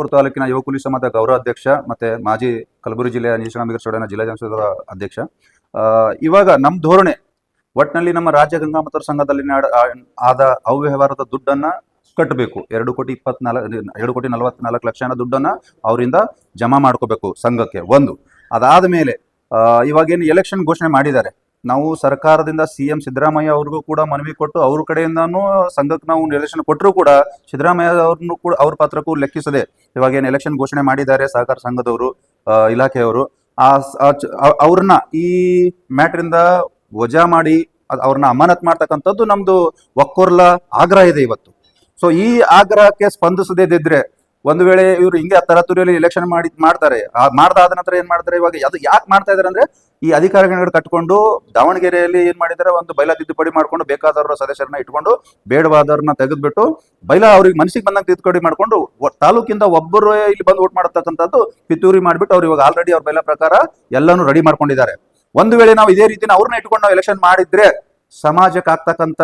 ಚಿತ್ತಾಪುರ ತಾಲೂಕಿನ ಯುವ ಕುಲಿ ಸಮಾಜದ ಗೌರವ ಅಧ್ಯಕ್ಷ ಮತ್ತೆ ಮಾಜಿ ಕಲಬುರಗಿ ಜಿಲ್ಲೆಯ ನೀಶನಾಂಬಿಗರ ಸೊಡನ ಜಿಲ್ಲಾ ಜನಸದ ಅಧ್ಯಕ್ಷ. ಇವಾಗ ನಮ್ಮ ಧೋರಣೆ ಒಟ್ಟಿನಲ್ಲಿ ನಮ್ಮ ರಾಜ್ಯ ಗಂಗಾಮತರ ಸಂಘದಲ್ಲಿ ಆದ ಅವ್ಯವಹಾರದ ದುಡ್ಡನ್ನ ಕಟ್ಟಬೇಕು ಎರಡು ಕೋಟಿ ಇಪ್ಪತ್ನಾಲ್ಕು, ಎರಡು ಕೋಟಿ ನಲವತ್ನಾಲ್ಕು ಲಕ್ಷ ದುಡ್ಡನ್ನ ಅವರಿಂದ ಜಮಾ ಮಾಡ್ಕೋಬೇಕು ಸಂಘಕ್ಕೆ. ಒಂದು. ಅದಾದ ಮೇಲೆ ಇವಾಗೇನು ಎಲೆಕ್ಷನ್ ಘೋಷಣೆ ಮಾಡಿದ್ದಾರೆ. ನಾವು ಸರ್ಕಾರದಿಂದ ಸಿ ಎಂ ಸಿದ್ದರಾಮಯ್ಯ ಅವ್ರಿಗೂ ಕೂಡ ಮನವಿ ಕೊಟ್ಟು ಅವ್ರ ಕಡೆಯಿಂದಾನು ಸಂಘಕ್ಕೆ ನಾವು ನಿರ್ದೇಶನ ಕೊಟ್ಟರು ಕೂಡ ಸಿದ್ದರಾಮಯ್ಯ ಅವ್ರನ್ನು ಕೂಡ ಅವ್ರ ಪಾತ್ರಕ್ಕೂ ಲೆಕ್ಕಿಸದೆ ಇವಾಗ ಏನು ಎಲೆಕ್ಷನ್ ಘೋಷಣೆ ಮಾಡಿದ್ದಾರೆ ಸಹಕಾರ ಸಂಘದವರು ಇಲಾಖೆಯವರು, ಆ ಅವ್ರನ್ನ ಈ ಮ್ಯಾಟ್ರಿಂದ ವಜಾ ಮಾಡಿ ಅವ್ರನ್ನ ಅಮಾನತ್ ಮಾಡ್ತಕ್ಕಂಥದ್ದು ನಮ್ದು ಒಕ್ಕೊರ್ಲ ಆಗ್ರಹ ಇದೆ ಇವತ್ತು. ಸೊ ಈ ಆಗ್ರಹಕ್ಕೆ ಸ್ಪಂದಿಸದೇ ಸ್ಪಂದಿಸದಿದ್ರೆ ಒಂದು ವೇಳೆ ಇವರು ಹಿಂಗೆ ತರತುರಿಯಲ್ಲಿ ಎಲೆಕ್ಷನ್ ಮಾಡಿ, ಮಾಡ್ತಾರೆ. ಮಾಡ್ದಾದ ನಂತರ ಏನ್ ಮಾಡ್ತಾರೆ? ಇವಾಗ ಅದು ಯಾಕೆ ಮಾಡ್ತಾ ಇದಾರೆ ಅಂದ್ರೆ, ಈ ಅಧಿಕಾರಿಗಳನ್ನ ಕಟ್ಕೊಂಡು ದಾವಣಗೆರೆಯಲ್ಲಿ ಏನ್ ಮಾಡಿದ್ದಾರೆ? ಒಂದು ಬೈಲಾ ತಿದ್ದುಪಡಿ ಮಾಡ್ಕೊಂಡು ಬೇಕಾದವರ ಸದಸ್ಯರನ್ನ ಇಟ್ಕೊಂಡು ಬೇಡವಾದವ್ರನ್ನ ತೆಗೆದ್ಬಿಟ್ಟು ಬೈಲಾ ಅವ್ರಿಗೆ ಮನಸ್ಸಿಗೆ ಬಂದಂಗೆ ತಿದ್ದುಪಡಿ ಮಾಡ್ಕೊಂಡು ತಾಲೂಕಿಂದ ಒಬ್ಬರು ಇಲ್ಲಿ ಬಂದು ಓಟ್ ಮಾಡತಕ್ಕಂಥದ್ದು ಪಿತೂರಿ ಮಾಡ್ಬಿಟ್ಟು ಅವ್ರು ಇವಾಗ ಆಲ್ರೆಡಿ ಅವ್ರ ಬೈಲಾ ಪ್ರಕಾರ ಎಲ್ಲಾನು ರೆಡಿ ಮಾಡ್ಕೊಂಡಿದ್ದಾರೆ. ಒಂದು ವೇಳೆ ನಾವು ಇದೇ ರೀತಿ ಅವ್ರನ್ನ ಇಟ್ಕೊಂಡು ನಾವು ಎಲೆಕ್ಷನ್ ಮಾಡಿದ್ರೆ ಸಮಾಜಕ್ಕೆ ಆಗ್ತಕ್ಕಂಥ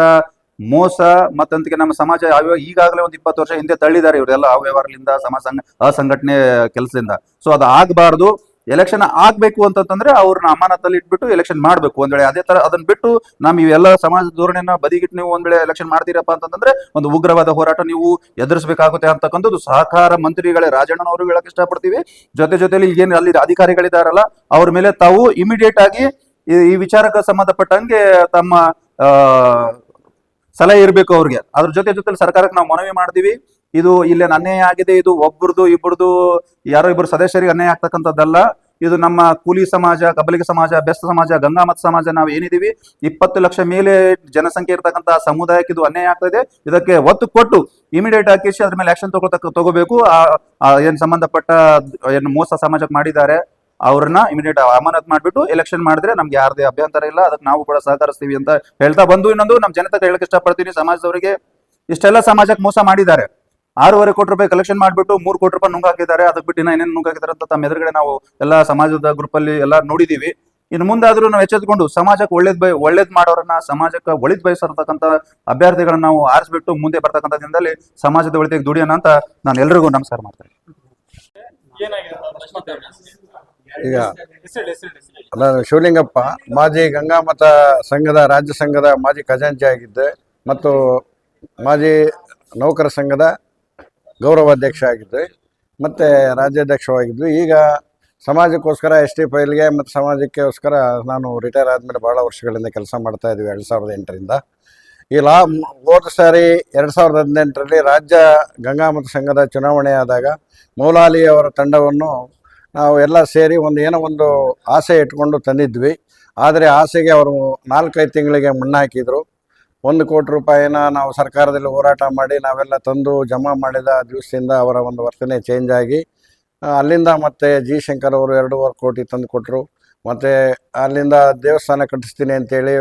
ಮೋಸ ಮತ್ತಂತಿಕೆ ನಮ್ಮ ಸಮಾಜ ಈಗಾಗಲೇ ಒಂದು ಇಪ್ಪತ್ತು ವರ್ಷ ಹಿಂದೆ ತಳ್ಳಿದ್ದಾರೆ ಇವರೆಲ್ಲ ಅವ್ಯವಹಾರದಿಂದ ಸಮಾಜ ಸಂಘ ಅಸಂಘಟನೆ ಕೆಲಸದಿಂದ. ಸೊ ಅದು ಆಗಬಾರ್ದು. ಎಲೆಕ್ಷನ್ ಆಗ್ಬೇಕು ಅಂತಂದ್ರೆ ಅವ್ರನ್ನ ಅಮಾನತಲ್ಲಿ ಇಟ್ಬಿಟ್ಟು ಎಲೆಕ್ಷನ್ ಮಾಡ್ಬೇಕು. ಒಂದ್ ವೇಳೆ ಅದೇ ತರ ಅದನ್ನ ಬಿಟ್ಟು ನಮ್ ಇವೆಲ್ಲ ಸಮಾಜ ಧೋರಣೆನ ಬದಿಗಿಟ್ಟು ನೀವು ಒಂದ್ ವೇಳೆ ಎಲೆಕ್ಷನ್ ಮಾಡ್ತೀರಪ್ಪ ಅಂತಂದ್ರೆ ಒಂದು ಉಗ್ರವಾದ ಹೋರಾಟ ನೀವು ಎದುರಿಸಬೇಕಾಗುತ್ತೆ ಅಂತಕ್ಕಂಥದ್ದು. ಸಹಕಾರ ಮಂತ್ರಿಗಳೇ, ರಾಜಣ್ಣನವರು ಹೇಳಕ್ ಇಷ್ಟಪಡ್ತೀವಿ. ಜೊತೆ ಜೊತೆಲಿ ಏನು ಅಲ್ಲಿ ಅಧಿಕಾರಿಗಳಿದಾರಲ್ಲ, ಅವ್ರ ಮೇಲೆ ತಾವು ಇಮಿಡಿಯೇಟ್ ಆಗಿ ಈ- ವಿಚಾರಕ್ಕೆ ಸಂಬಂಧಪಟ್ಟಂಗೆ ತಮ್ಮ ಸಲಹೆ ಇರಬೇಕು ಅವ್ರಿಗೆ. ಅದ್ರ ಜೊತೆ ಜೊತೆ ಸರ್ಕಾರಕ್ಕೆ ನಾವು ಮನವಿ ಮಾಡ್ತೀವಿ. ಇದು ಇಲ್ಲೇನು ಅನ್ಯಾಯ ಆಗಿದೆ, ಇದು ಒಬ್ಬರದು ಇಬ್ಬರದು ಯಾರೋ ಇಬ್ಬರು ಸದಸ್ಯರಿಗೆ ಅನ್ಯಾಯ ಆಗ್ತಕ್ಕಂಥದ್ದಲ್ಲ. ಇದು ನಮ್ಮ ಕೂಲಿ ಸಮಾಜ, ಕಬಲಿಗ ಸಮಾಜ ಬೆಸ್ತ ಸಮಾಜ ಗಂಗಾಮತ್ ಸಮಾಜ ನಾವು ಏನಿದೀವಿ, ಇಪ್ಪತ್ತು ಲಕ್ಷ ಮೇಲೆ ಜನಸಂಖ್ಯೆ ಇರತಕ್ಕಂತಹ ಸಮುದಾಯಕ್ಕೆ ಇದು ಅನ್ಯಾಯ ಆಗ್ತಾ ಇದೆ. ಇದಕ್ಕೆ ಒತ್ತು ಕೊಟ್ಟು ಇಮಿಡಿಯೇಟ್ ಆಗಿ ಅದ್ರ ಮೇಲೆ ಆಕ್ಷನ್ ತಗೋತಕ್ಕ ತಗೋಬೇಕು. ಏನ್ ಸಂಬಂಧಪಟ್ಟ, ಏನು ಮೋಸ ಸಮಾಜಕ್ಕೆ ಮಾಡಿದ್ದಾರೆ ಅವ್ರನ್ನ ಇಮಿಡಿಯೇಟ್ ಅಮಾನತ್ ಮಾಡ್ಬಿಟ್ಟು ಎಲೆಕ್ಷನ್ ಮಾಡಿದ್ರೆ ನಮ್ಗೆ ಯಾರದೇ ಅಭ್ಯಂತರ ಇಲ್ಲ. ಅದಕ್ಕೆ ನಾವು ಕೂಡ ಸಹಕರಿಸ್ತೀವಿ ಅಂತ ಹೇಳ್ತಾ ಬಂದು ಇನ್ನೊಂದು ನಮ್ಮ ಜನತೆ ಹೇಳಕ್ ಇಷ್ಟಪಡ್ತೀನಿ. ಸಮಾಜದವರಿಗೆ ಇಷ್ಟೆಲ್ಲ ಸಮಾಜಕ್ಕೆ ಮೋಸ ಮಾಡಿದ್ದಾರೆ. ಆರೂವರೆ ಕೋಟಿ ರೂಪಾಯಿ ಕಲೆಕ್ಷನ್ ಮಾಡಿಬಿಟ್ಟು ಮೂರು ಕೋಟಿ ರೂಪಾಯಿ ನುಂಗಾಕಿದ್ದಾರೆ ಅದಕ್ಕೆ ಬಿಟ್ಟು ಏನೇನು ನುಂಗಾಕಿದ್ದಾರೆ ಅಂತ ತಮ್ಮ ಎದುರುಗಡೆ ನಾವು ಎಲ್ಲ ಸಮಾಜದ ಗ್ರೂಪ್ ಅಲ್ಲಿ ಎಲ್ಲ ನೋಡಿದೀವಿ. ಇನ್ನು ಮುಂದಾದ್ರೂ ನಾವು ಎಚ್ಚೆತ್ಕೊಂಡು ಸಮಾಜಕ್ಕೆ ಒಳ್ಳೇದ್ ಬೈ ಒಳ್ಳೇದ್ ಮಾಡೋರನ್ನ ಸಮಾಜಕ್ಕೆ ಒಳಿದ್ ಬಯಸಿರ್ತಕ್ಕಂಥ ಅಭ್ಯರ್ಥಿಗಳನ್ನ ನಾವು ಆರಿಸ್ಬಿಟ್ಟು ಮುಂದೆ ಬರ್ತಕ್ಕಂಥ ದಿನದಲ್ಲಿ ಸಮಾಜದ ಒಳಿತಿಗೆ ದುಡಿಯೋಣ ಅಂತ ನಾನು ಎಲ್ರಿಗೂ ನಮಸ್ಕಾರ ಮಾಡ್ತೇನೆ. ಈಗ ನಾನು ಶಿವಲಿಂಗಪ್ಪ ಮಾಜಿ ಗಂಗಾಮತ ಸಂಘದ ರಾಜ್ಯ ಸಂಘದ ಮಾಜಿ ಖಜಾಂಚಿ ಆಗಿದ್ದೆ ಮತ್ತು ಮಾಜಿ ನೌಕರ ಸಂಘದ ಗೌರವಾಧ್ಯಕ್ಷ ಆಗಿದ್ದೆ. ಮತ್ತು ರಾಜ್ಯಾಧ್ಯಕ್ಷವಾಗಿದ್ವಿ. ಈಗ ಸಮಾಜಕ್ಕೋಸ್ಕರ ಎಸ್ ಟಿ ಫೈಲ್ಗೆ ಮತ್ತು ಸಮಾಜಕ್ಕೋಸ್ಕರ ನಾನು ರಿಟೈರ್ ಆದಮೇಲೆ ಭಾಳ ವರ್ಷಗಳಿಂದ ಕೆಲಸ ಮಾಡ್ತಾ ಇದ್ದೀವಿ ಎರಡು ಸಾವಿರದ ಎಂಟರಿಂದ. ಈ ಲಾ ಹೋದ ಸಾರಿ ಎರಡು ಸಾವಿರದ ಹದಿನೆಂಟರಲ್ಲಿ ರಾಜ್ಯ ಗಂಗಾಮತ ಸಂಘದ ಚುನಾವಣೆ ಆದಾಗ ಮೌಲಾಲಿ ಅವರ ತಂಡವನ್ನು ನಾವು ಎಲ್ಲ ಸೇರಿ ಒಂದು ಏನೋ ಒಂದು ಆಸೆ ಇಟ್ಕೊಂಡು ತಂದಿದ್ವಿ. ಆದರೆ ಆಸೆಗೆ ಅವರು ನಾಲ್ಕೈದು ತಿಂಗಳಿಗೆ ಮಣ್ಣಾಕಿದರು ಒಂದು ಕೋಟಿ ರೂಪಾಯಿನ ನಾವು ಸರ್ಕಾರದಲ್ಲಿ ಹೋರಾಟ ಮಾಡಿ ನಾವೆಲ್ಲ ತಂದು ಜಮಾ ಮಾಡಿದ ದಿವಸದಿಂದ ಅವರ ಒಂದು ವರ್ತನೆ ಚೇಂಜ್ ಆಗಿ ಅಲ್ಲಿಂದ ಮತ್ತೆ ಜಿ ಶಂಕರ್ ಅವರು ಎರಡೂವರೆ ಕೋಟಿ ತಂದು ಕೊಟ್ಟರು ಮತ್ತು ಅಲ್ಲಿಂದ ದೇವಸ್ಥಾನ ಕಟ್ಟಿಸ್ತೀನಿ ಅಂತೇಳಿ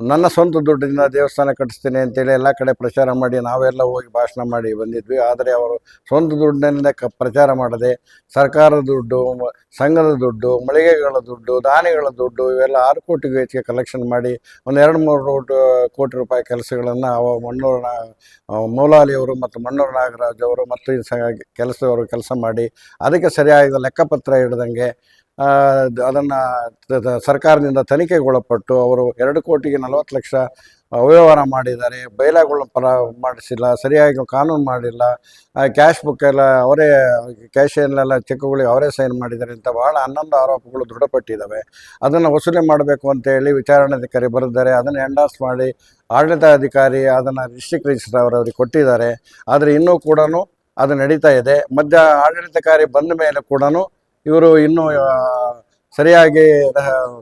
ನನ್ನ ಸ್ವಂತ ದುಡ್ಡಿಂದ ದೇವಸ್ಥಾನ ಕಟ್ಟಿಸ್ತೇನೆ ಅಂತೇಳಿ ಎಲ್ಲ ಕಡೆ ಪ್ರಚಾರ ಮಾಡಿ ನಾವೆಲ್ಲ ಹೋಗಿ ಭಾಷಣ ಮಾಡಿ ಬಂದಿದ್ವಿ. ಆದರೆ ಅವರು ಸ್ವಂತ ದುಡ್ಡಿನಿಂದ ಕ ಪ್ರಚಾರ ಮಾಡದೆ ಸರ್ಕಾರದ ದುಡ್ಡು ಸಂಘದ ದುಡ್ಡು, ಮಳಿಗೆಗಳ ದುಡ್ಡು, ದಾನಿಗಳ ದುಡ್ಡು ಇವೆಲ್ಲ ಆರು ಕೋಟಿಗೂ ಹೆಚ್ಚಿಗೆ ಕಲೆಕ್ಷನ್ ಮಾಡಿ ಒಂದು ಎರಡು ಮೂರು ಕೋಟಿ ರೂಪಾಯಿ ಕೆಲಸಗಳನ್ನು ಅವ ಮಣ್ಣೂರು ಮೌಲಾಲಿಯವರು ಮತ್ತು ಮಣ್ಣೂರು ನಾಗರಾಜ್ ಅವರು ಮತ್ತು ಕೆಲಸದವರು ಕೆಲಸ ಮಾಡಿ ಅದಕ್ಕೆ ಸರಿಯಾದ ಲೆಕ್ಕಪತ್ರ ಹಿಡ್ದಂಗೆ ಅದನ್ನು ಸರ್ಕಾರದಿಂದ ತನಿಖೆಗೊಳಪಟ್ಟು ಅವರು ಎರಡು ಕೋಟಿಗೆ ನಲವತ್ತು ಲಕ್ಷ ಅವ್ಯವಹಾರ ಮಾಡಿದ್ದಾರೆ. ಬೈಲಾಗಳ ಪರ ಮಾಡಿಸಿಲ್ಲ, ಸರಿಯಾಗಿ ಕಾನೂನು ಮಾಡಿಲ್ಲ. ಕ್ಯಾಶ್ ಬುಕ್ ಎಲ್ಲ ಅವರೇ ಕ್ಯಾಶಲ್ಲೆಲ್ಲ ಚೆಕ್ಗಳಿಗೆ ಅವರೇ ಸೈನ್ ಮಾಡಿದ್ದಾರೆ ಅಂತ ಭಾಳ ಹನ್ನೊಂದು ಆರೋಪಗಳು ದೃಢಪಟ್ಟಿದ್ದಾವೆ. ಅದನ್ನು ವಸೂಲಿ ಮಾಡಬೇಕು ಅಂತೇಳಿ ವಿಚಾರಣಾಧಿಕಾರಿ ಬರೆದಿದ್ದಾರೆ. ಅದನ್ನು ಎಂಡಾಸ್ ಮಾಡಿ ಆಡಳಿತಾಧಿಕಾರಿ ಅದನ್ನು ಡಿಸ್ಟಿಕ್ ರಿಜಿಸ್ಟರ್ ಅವರವರಿಗೆ ಕೊಟ್ಟಿದ್ದಾರೆ. ಆದರೆ ಇನ್ನೂ ಕೂಡ ಅದು ನಡೀತಾ ಇದೆ. ಮಧ್ಯ ಆಡಳಿತಕಾರಿ ಬಂದ ಮೇಲೆ ಕೂಡ ಇವರು ಇನ್ನೂ ಸರಿಯಾಗಿ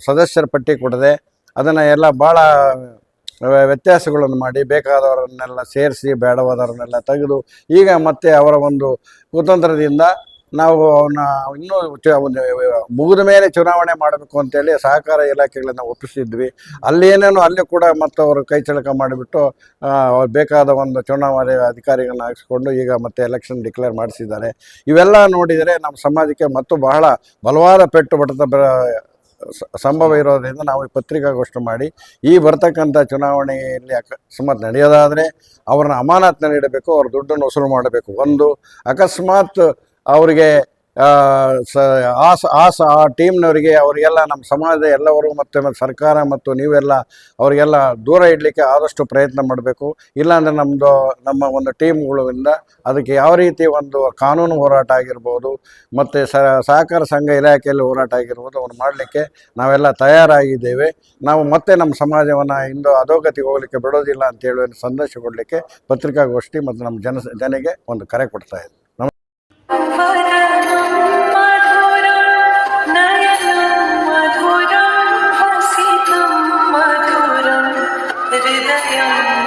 ಸದಸ್ಯರ ಪಟ್ಟಿ ಕೊಡದೆ ಅದನ್ನು ಎಲ್ಲ ಭಾಳ ವ್ಯತ್ಯಾಸಗಳನ್ನು ಮಾಡಿ ಬೇಕಾದವರನ್ನೆಲ್ಲ ಸೇರಿಸಿ, ಬೇಡವಾದವರನ್ನೆಲ್ಲ ತೆಗೆದು, ಈಗ ಮತ್ತೆ ಅವರ ಒಂದು ಕುತಂತ್ರದಿಂದ ನಾವು ಅವನ್ನ ಇನ್ನೂ ಒಂದು, ಮುಗಿದ ಮೇಲೆ ಚುನಾವಣೆ ಮಾಡಬೇಕು ಅಂತೇಳಿ ಸಹಕಾರ ಇಲಾಖೆಗಳನ್ನ ಒಪ್ಪಿಸಿದ್ವಿ. ಅಲ್ಲಿ ಏನೇನೋ ಅಲ್ಲಿ ಕೂಡ ಮತ್ತೆ ಅವರು ಕೈ ಚಳಕ ಮಾಡಿಬಿಟ್ಟು ಅವ್ರು ಬೇಕಾದ ಒಂದು ಚುನಾವಣೆ ಅಧಿಕಾರಿಗಳನ್ನ ಹಾಕಿಸ್ಕೊಂಡು ಈಗ ಮತ್ತೆ ಎಲೆಕ್ಷನ್ ಡಿಕ್ಲೇರ್ ಮಾಡಿಸಿದ್ದಾರೆ. ಇವೆಲ್ಲ ನೋಡಿದರೆ ನಮ್ಮ ಸಮಾಜಕ್ಕೆ ಮತ್ತು ಬಹಳ ಬಲವಾದ ಪೆಟ್ಟು ಬಡತ ಸಂಭವ ಇರೋದ್ರಿಂದ ನಾವು ಈ ಪತ್ರಿಕಾಗೋಷ್ಠಿ ಮಾಡಿ, ಈ ಬರ್ತಕ್ಕಂಥ ಚುನಾವಣೆಯಲ್ಲಿ ಅಕಸ್ಮಾತ್ ನಡೆಯೋದಾದರೆ ಅವ್ರನ್ನ ಅಮಾನತ್ನ ನೀಡಬೇಕು ಅವ್ರ ದುಡ್ಡನ್ನು ವಸೂಲು ಮಾಡಬೇಕು. ಒಂದು ಅಕಸ್ಮಾತ್ ಅವರಿಗೆ ಆ, ಸ ಆ ಟೀಮ್ನವರಿಗೆ ಅವರಿಗೆಲ್ಲ ನಮ್ಮ ಸಮಾಜದ ಎಲ್ಲವರು ಮತ್ತು ಸರ್ಕಾರ ಮತ್ತು ನೀವೆಲ್ಲ ಅವರಿಗೆಲ್ಲ ದೂರ ಇಡಲಿಕ್ಕೆ ಆದಷ್ಟು ಪ್ರಯತ್ನ ಮಾಡಬೇಕು. ಇಲ್ಲಾಂದರೆ ನಮ್ಮದು ನಮ್ಮ ಒಂದು ಟೀಮ್ಗಳಿಂದ ಅದಕ್ಕೆ ಯಾವ ರೀತಿ ಒಂದು ಕಾನೂನು ಹೋರಾಟ ಆಗಿರ್ಬೋದು ಮತ್ತು ಸಹಕಾರ ಸಂಘ ಇಲಾಖೆಯಲ್ಲಿ ಹೋರಾಟ ಆಗಿರ್ಬೋದು ಅವ್ರು ಮಾಡಲಿಕ್ಕೆ ನಾವೆಲ್ಲ ತಯಾರಾಗಿದ್ದೇವೆ. ನಾವು ಮತ್ತೆ ನಮ್ಮ ಸಮಾಜವನ್ನು ಇಂದು ಅಧೋಗತಿಗೆ ಹೋಗಲಿಕ್ಕೆ ಬಿಡೋದಿಲ್ಲ ಅಂತೇಳಿ ಸಂದೇಶ ಕೊಡಲಿಕ್ಕೆ ಪತ್ರಿಕಾಗೋಷ್ಠಿ ಮತ್ತು ನಮ್ಮ ಜನ ಜನಗೆ ಒಂದು ಕರೆ ಕೊಡ್ತಾ ಇದ್ದೀವಿ Yeah.